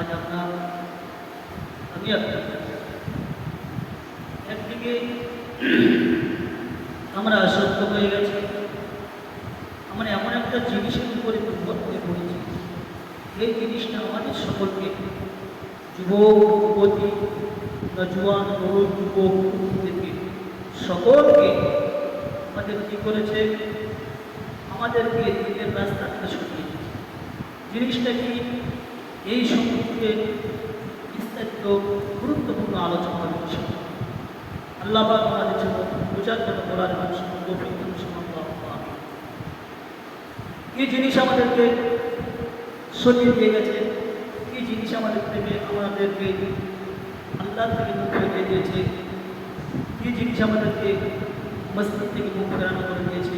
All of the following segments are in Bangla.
আজ আমরা আমি আপনার একদিকে আমরা আসক্ত হয়ে গেছি। আমরা এমন একটা জিনিসের উপরে দুর্বল হয়ে পড়েছি। এই জিনিসটা আমাদের সকলকে, যুবক, যুবতী নজওয়ান তরুণ যুবক থেকে সকলকে আমাদের কী করেছে? আমাদেরকে দিনের রাস্তা থেকে জিনিসটা কি? এই সম্পর্কে বিস্তারিত গুরুত্বপূর্ণ আলোচনা হবে ইনশাআল্লাহ। আল্লাহ আমাদের জন্য বোঝার জন্য বলার কি জিনিস আমাদেরকে সরিয়ে দিয়ে গেছে? কি জিনিস আমাদের থেকে আমাদেরকে আল্লাহ থেকে মুখ ফেরিয়ে দিয়েছে কি জিনিস আমাদেরকে মসজিদ থেকে মুখ ফেরানো করে দিয়েছে?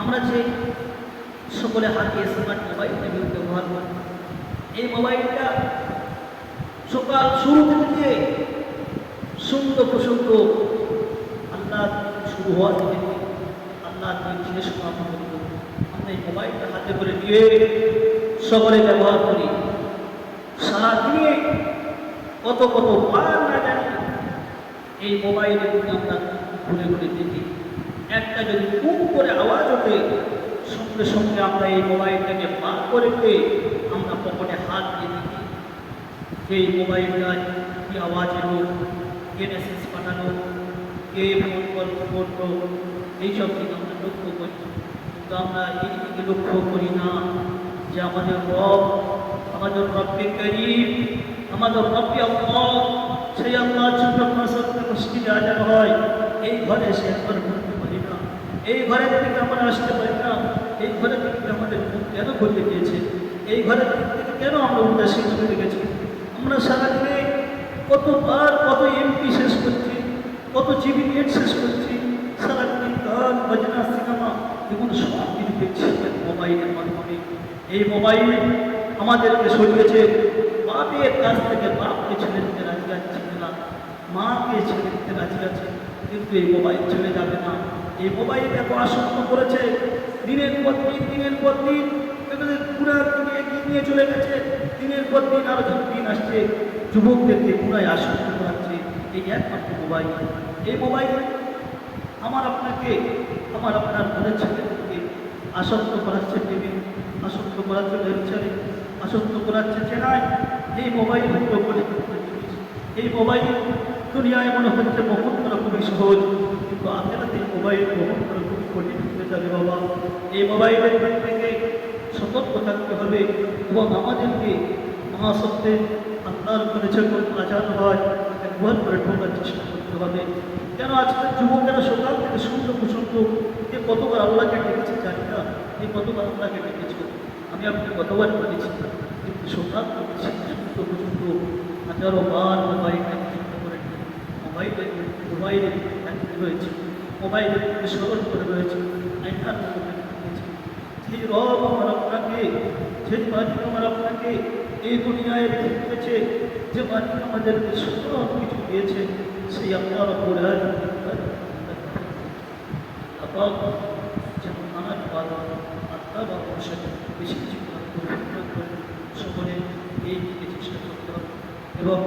আমরা যে সকলে হাতে স্মার্ট মোবাইল ব্যবহার করি এই মোবাইলটা সকাল শুরু থেকে সুন্দর প্রসঙ্গ আল্লাহ শুরু হওয়া থেকে আল্লাহ জিনিস আমরা এই মোবাইলটা হাতে করে নিয়ে সকলে ব্যবহার করি। সারাদিনে কত কত বার না জানি এই মোবাইলে যদি আমরা ঘুরে ঘুরে দেখি, একটা যদি খুব করে আওয়াজ ওঠে, সঙ্গে সঙ্গে আমরা এই মোবাইলটাকে বার করে দিয়ে আমরা পকেটে হাত দিয়ে যে এই মোবাইলটা কি আওয়াজ এলো কে মেসেজ পাঠালো, কে ফোন কল করল, এইসব দিকে আমরা লক্ষ্য করি। কিন্তু আমরা এই দিকে লক্ষ্য করি না যে আমাদের রব, আমাদের রব্বে করিম, আমাদের রব্বে আল্লাহ, সেই আল্লাহর জন্য সত্য মসজিদে আজান হয়। এই ঘরে সে একবার ঘুরতে পারি না। এই ঘরের থেকে আমরা আসতে পারি না। এই ঘরের থেকে আমাদের মুখ কেন করতে দিয়েছে এই ঘরের কেন আমরা উদাসীন হয়ে গেছি আমরা সারাদিনে কতবার কত এমপি শেষ করছি, কত জিবি নেট শেষ করছি, সারাদিন গান, বাজনা, সিনেমা এগুলো সব কিছু দেখছি মোবাইলের মাধ্যমে। এই মোবাইল আমাদেরকে সরিয়েছে। বাপের কাছ থেকে বাপকে ছেড়ে দিতে রাজি আছে না। মাকে ছেড়ে দিতে রাজি আছে, কিন্তু এই মোবাইল চলে যাবে না। এই মোবাইল এত আসক্ত করেছে, দিনের পর দিন, দিনের পর দিন এগিয়ে নিয়ে চলে গেছে। দিনের পর দিন আরও দিন আসছে, যুবকদেরকে পুরাই আসক্ত করাচ্ছে এই একমাত্র মোবাইল এই মোবাইল আমার আপনাকে, আমার আপনার ঘরের ছেলেদেরকে আসক্ত করাচ্ছে টিভি আসক্ত করাচ্ছে ব্যবচারে আসক্ত করাচ্ছে চেনায়। এই মোবাইল পরিচিত জিনিস এই মোবাইল দুনিয়ায় মনে হচ্ছে বহন করা খুবই সহজ, কিন্তু আখেরাতে এই মোবাইল বহন করা কঠিন হয়ে যাবে বাবা। এই মোবাইলের থেকে সতর্ক থাকতে হবে এবং আমাদেরকে মহাসত্যে আল্লাহর উপরে যখন আজান হয়, একবার করে ঢোকার চেষ্টা করতে হবে। কেন আজকের যুবকেরা সকাল থেকে শুনতে শুনতো যে কতবার আল্লাহকে ডেকেছে জানি না এই কতবার আল্লাহকে ডেকেছে? আমি আপনাকে কতবার বলেছি, কিন্তু সকাল থেকে শুনতে পর্যন্ত হাজারো বার মোবাইলটা চিন্তা করে মোবাইলে মোবাইলে রয়েছে, মোবাইলে স্মরণ করে রয়েছে রয়েছে। সেই রব যে মালিক আমার আপনাকে এই দুনিয়ায় রেখেছে যে মালিক আমাদেরকে সব কিছু দিয়েছে, সেই আপনার অপরাধ নানান পাল আত্মা বা বেশি দিকে চেষ্টা করতে হবে। এবং